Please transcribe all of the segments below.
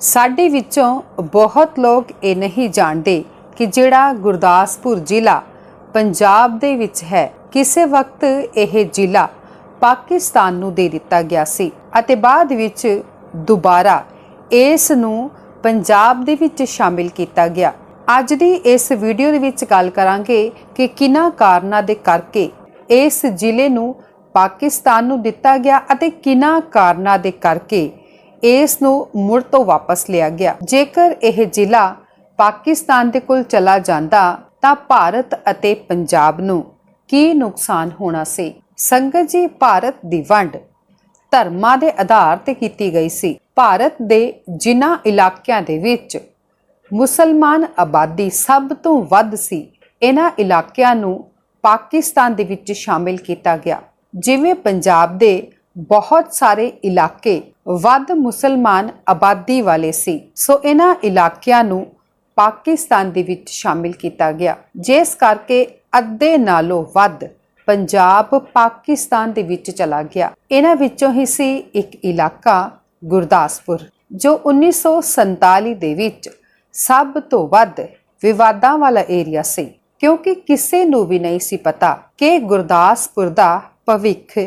ਸਾਡੇ ਵਿੱਚੋਂ ਬਹੁਤ ਲੋਕ ਇਹ ਨਹੀਂ ਜਾਣਦੇ ਕਿ ਜਿਹੜਾ ਗੁਰਦਾਸਪੁਰ ਜ਼ਿਲ੍ਹਾ ਪੰਜਾਬ ਦੇ ਵਿੱਚ ਹੈ, ਕਿਸੇ ਵਕਤ ਇਹ ਜ਼ਿਲ੍ਹਾ ਪਾਕਿਸਤਾਨ ਨੂੰ ਦੇ ਦਿੱਤਾ ਗਿਆ ਸੀ ਅਤੇ ਬਾਅਦ ਵਿੱਚ ਦੁਬਾਰਾ ਇਸ ਨੂੰ ਪੰਜਾਬ ਦੇ ਵਿੱਚ ਸ਼ਾਮਿਲ ਕੀਤਾ ਗਿਆ। ਅੱਜ ਦੀ ਇਸ ਵੀਡੀਓ ਦੇ ਵਿੱਚ ਗੱਲ ਕਰਾਂਗੇ ਕਿ ਕਿਹਨਾਂ ਕਾਰਨਾਂ ਦੇ ਕਰਕੇ ਇਸ ਜ਼ਿਲ੍ਹੇ ਨੂੰ ਪਾਕਿਸਤਾਨ ਨੂੰ ਦਿੱਤਾ ਗਿਆ ਅਤੇ ਕਿਹਨਾਂ ਕਾਰਨਾਂ ਦੇ ਕਰਕੇ ਇਸ ਨੂੰ ਮੁੜ ਤੋਂ ਵਾਪਸ ਲਿਆ ਗਿਆ। ਜੇਕਰ ਇਹ ਜ਼ਿਲ੍ਹਾ ਪਾਕਿਸਤਾਨ ਦੇ ਕੋਲ ਚਲਾ ਜਾਂਦਾ, ਤਾਂ ਭਾਰਤ ਅਤੇ ਪੰਜਾਬ ਨੂੰ ਕੀ ਨੁਕਸਾਨ ਹੋਣਾ ਸੀ? ਸੰਗਤ ਜੀ, ਭਾਰਤ ਦੀ ਵੰਡ ਧਰਮਾਂ ਦੇ ਆਧਾਰ ਤੇ ਕੀਤੀ ਗਈ ਸੀ। ਭਾਰਤ ਦੇ ਜਿਨ੍ਹਾਂ ਇਲਾਕਿਆਂ ਦੇ ਵਿੱਚ ਮੁਸਲਮਾਨ ਆਬਾਦੀ ਸਭ ਤੋਂ ਵੱਧ ਸੀ, ਇਹਨਾਂ ਇਲਾਕਿਆਂ ਨੂੰ ਪਾਕਿਸਤਾਨ ਦੇ ਵਿੱਚ ਸ਼ਾਮਿਲ ਕੀਤਾ ਗਿਆ। ਜਿਵੇਂ ਪੰਜਾਬ ਦੇ ਬਹੁਤ ਸਾਰੇ ਇਲਾਕੇ ਵੱਧ ਮੁਸਲਮਾਨ ਆਬਾਦੀ ਵਾਲੇ ਸੀ। ਸੋ ਇਹਨਾਂ ਇਲਾਕਿਆਂ ਨੂੰ ਪਾਕਿਸਤਾਨ ਦੇ ਵਿੱਚ ਸ਼ਾਮਿਲ ਕੀਤਾ ਗਿਆ। ਜਿਸ ਕਰਕੇ ਅੱਧੇ ਨਾਲੋਂ ਵੱਧ ਪੰਜਾਬ ਪਾਕਿਸਤਾਨ ਦੇ ਵਿੱਚ ਚਲਾ ਗਿਆ। ਇਹਨਾਂ ਵਿੱਚੋਂ ਹੀ ਸੀ ਇੱਕ ਇਲਾਕਾ ਗੁਰਦਾਸਪੁਰ, ਜੋ 1947 ਦੇ ਵਿੱਚ ਸਭ ਤੋਂ ਵੱਧ ਵਿਵਾਦਾਂ ਵਾਲਾ ਏਰੀਆ ਸੀ। ਕਿਉਂਕਿ ਕਿਸੇ ਨੂੰ ਵੀ ਨਹੀਂ ਸੀ ਪਤਾ ਕਿ ਗੁਰਦਾਸਪੁਰ ਦਾ ਭਵਿੱਖ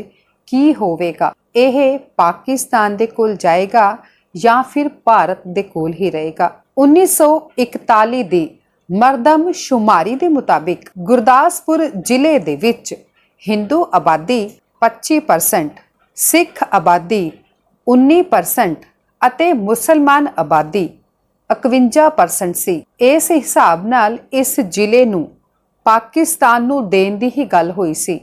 ਕੀ ਹੋਵੇਗਾ? ਇਹ ਪਾਕਿਸਤਾਨ ਦੇ ਕੋਲ ਜਾਏਗਾ ਜਾਂ ਫਿਰ ਭਾਰਤ ਦੇ ਕੋਲ ਹੀ ਰਹੇਗਾ? 1941 ਦੀ ਮਰਦਮ ਸ਼ੁਮਾਰੀ ਦੇ ਮੁਤਾਬਿਕ ਗੁਰਦਾਸਪੁਰ ਜ਼ਿਲ੍ਹੇ ਦੇ ਵਿੱਚ ਹਿੰਦੂ ਆਬਾਦੀ 25% ਸਿੱਖ ਆਬਾਦੀ 19% ਅਤੇ ਮੁਸਲਮਾਨ ਆਬਾਦੀ 51% ਸੀ। ਇਸ ਹਿਸਾਬ ਨਾਲ ਇਸ ਜ਼ਿਲ੍ਹੇ ਨੂੰ ਪਾਕਿਸਤਾਨ ਨੂੰ ਦੇਣ ਦੀ ਹੀ ਗੱਲ ਹੋਈ ਸੀ।